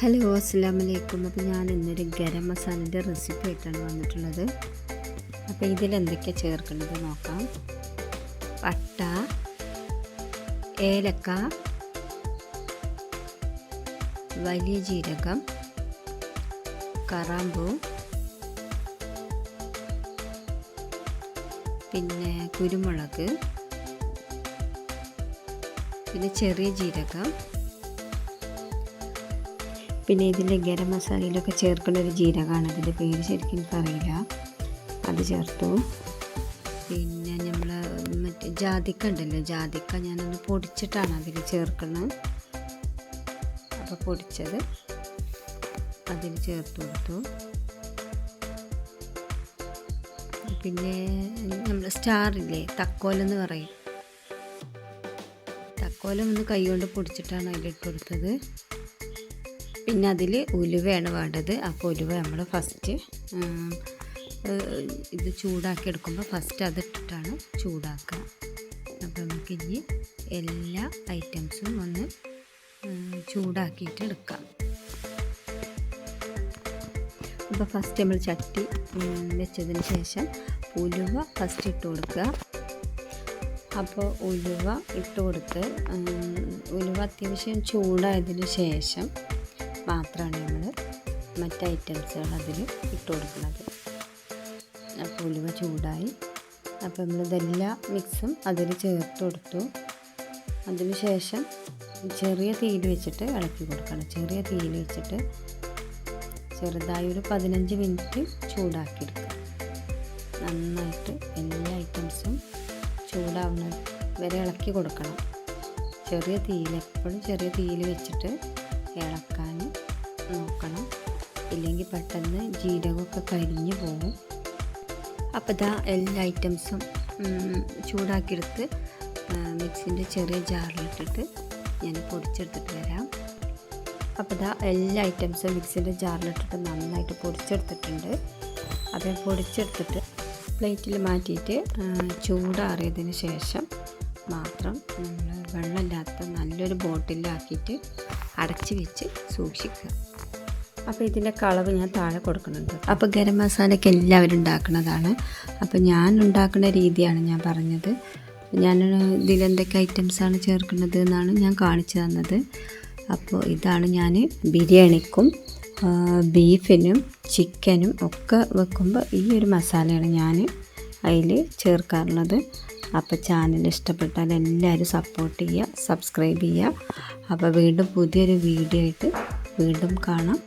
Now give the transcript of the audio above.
Hello അസ്സാം വലൈക്കും അപ്പോൾ ഞാൻ ഇന്നൊരു ഗരം മസാലന്റെ റെസിപ്പി ആയിട്ടാണ് വന്നിട്ടുള്ളത്. അപ്പോൾ ഇതിൽ എന്തൊക്കെയാണ് ചേർക്കേണ്ടത് നോക്കാം. പട്ട ഏലക്ക വലിയ ജീരകം കറാമ്പൂ പിന്നെ കുരുമുളക് പിന്നെ ചെറിയ ജീരകം പിന്നെ ഇതിന്റെ ഗരം മസാലയിലൊക്കെ ചേർക്കുന്ന ഒരു ജീരകമാണ് അതിന്റെ പേര് ശരിക്കും എനിക്കറിയില്ല. അത് ചേർത്തു. പിന്നെ നമ്മൾ മറ്റേ ജാതിക്ക ഉണ്ടല്ലോ ജാതിക്ക ഞാനൊന്ന് പൊടിച്ചിട്ടാണ് അതിൽ ചേർക്കുന്നത്. അപ്പോൾ പൊടിച്ചത് അതിൽ ചേർത്ത് കൊടുത്തു. പിന്നെ നമ്മൾ സ്റ്റാറില്ലേ തക്കോലെന്ന് പറയും. തക്കോലം ഒന്ന് കൈകൊണ്ട് പൊടിച്ചിട്ടാണ് അതിലിട്ട് കൊടുത്തത്. പിന്നെ അതിൽ ഉലുവയാണ് വേണ്ടത്. അപ്പോൾ ഉലുവ നമ്മൾ ഫസ്റ്റ് ഇത് ചൂടാക്കി എടുക്കുമ്പോൾ ഫസ്റ്റ് അതിട്ടിട്ടാണ് ചൂടാക്കുക. അപ്പോൾ നമുക്ക് ഇനി എല്ലാ ഐറ്റംസും ഒന്ന് ചൂടാക്കിയിട്ട് എടുക്കാം. അപ്പോൾ ഫസ്റ്റ് നമ്മൾ ചട്ടി വെച്ചതിന് ശേഷം ഉലുവ ഫസ്റ്റ് ഇട്ട് കൊടുക്കുക. അപ്പോൾ ഉലുവ ഇട്ട് കൊടുത്ത് ഉലുവ അത്യാവശ്യം ചൂടായതിന് ശേഷം മാത്രമാണ് നമ്മൾ മറ്റ് ഐറ്റംസുകൾ അതിൽ ഇട്ട് കൊടുക്കുന്നത്. അപ്പോൾ ഉലുവ ചൂടായി. അപ്പോൾ നമ്മൾ ഇതെല്ലാ മിക്സും അതിൽ ചേർത്ത് കൊടുത്തു. അതിന് ശേഷം ചെറിയ തീയിൽ വെച്ചിട്ട് ഇളക്കി കൊടുക്കണം. ചെറിയ തീയിൽ വെച്ചിട്ട് ചെറുതായി ഒരു പതിനഞ്ച് മിനിറ്റ് ചൂടാക്കിയെടുക്കുക. നന്നായിട്ട് എല്ലാ ഐറ്റംസും ചൂടാവുന്ന വരെ ഇളക്കി കൊടുക്കണം. ചെറിയ തീയിൽ എപ്പോഴും ചെറിയ തീയിൽ വെച്ചിട്ട് ഇളക്കാൻ ഇല്ലെങ്കിൽ പെട്ടെന്ന് ജീരകമൊക്കെ കരിഞ്ഞു പോകും. അപ്പോൾ ഇതാ എല്ലാ ഐറ്റംസും ചൂടാക്കിയെടുത്ത് മിക്സിന്റെ ചെറിയ ജാറിലിട്ടിട്ട് ഞാൻ പൊടിച്ചെടുത്തിട്ട് വരാം. അപ്പോൾ ഇതാ എല്ലാ ഐറ്റംസും മിക്സിന്റെ ജാറിലിട്ടിട്ട് നന്നായിട്ട് പൊടിച്ചെടുത്തിട്ടുണ്ട്. അപ്പോൾ പൊടിച്ചെടുത്തിട്ട് പ്ലേറ്റിൽ മാറ്റിയിട്ട് ചൂടാറിയതിന് ശേഷം മാത്രം വെള്ളമില്ലാത്ത നല്ലൊരു ബോട്ടിലാക്കിയിട്ട് അടച്ച് വെച്ച് സൂക്ഷിക്കുക. അപ്പോൾ ഇതിന്റെ കളവ് ഞാൻ താഴെ കൊടുക്കുന്നുണ്ട്. അപ്പോൾ ഗരം മസാലയ്ക്ക് എല്ലാവരും ഉണ്ടാക്കുന്നതാണ്. അപ്പോൾ ഞാൻ ഉണ്ടാക്കുന്ന രീതിയാണ് ഞാൻ പറഞ്ഞത്. ഞാൻ ഇതിലെന്തൊക്കെ ഐറ്റംസാണ് ചേർക്കുന്നത് എന്നാണ് ഞാൻ കാണിച്ചു തന്നത്. അപ്പോൾ ഇതാണ് ഞാൻ ബിരിയാണിക്കും ബീഫിനും ചിക്കനും ഒക്കെ വെക്കുമ്പോൾ ഈ ഒരു മസാലയാണ് ഞാൻ അതിൽ ചേർക്കാറുള്ളത്. അപ്പോൾ ചാനൽ ഇഷ്ടപ്പെട്ടാൽ എല്ലാവരും സപ്പോർട്ട് ചെയ്യുക സബ്സ്ക്രൈബ് ചെയ്യുക. അപ്പോൾ വീണ്ടും പുതിയൊരു വീഡിയോ ആയിട്ട് വീണ്ടും കാണാം.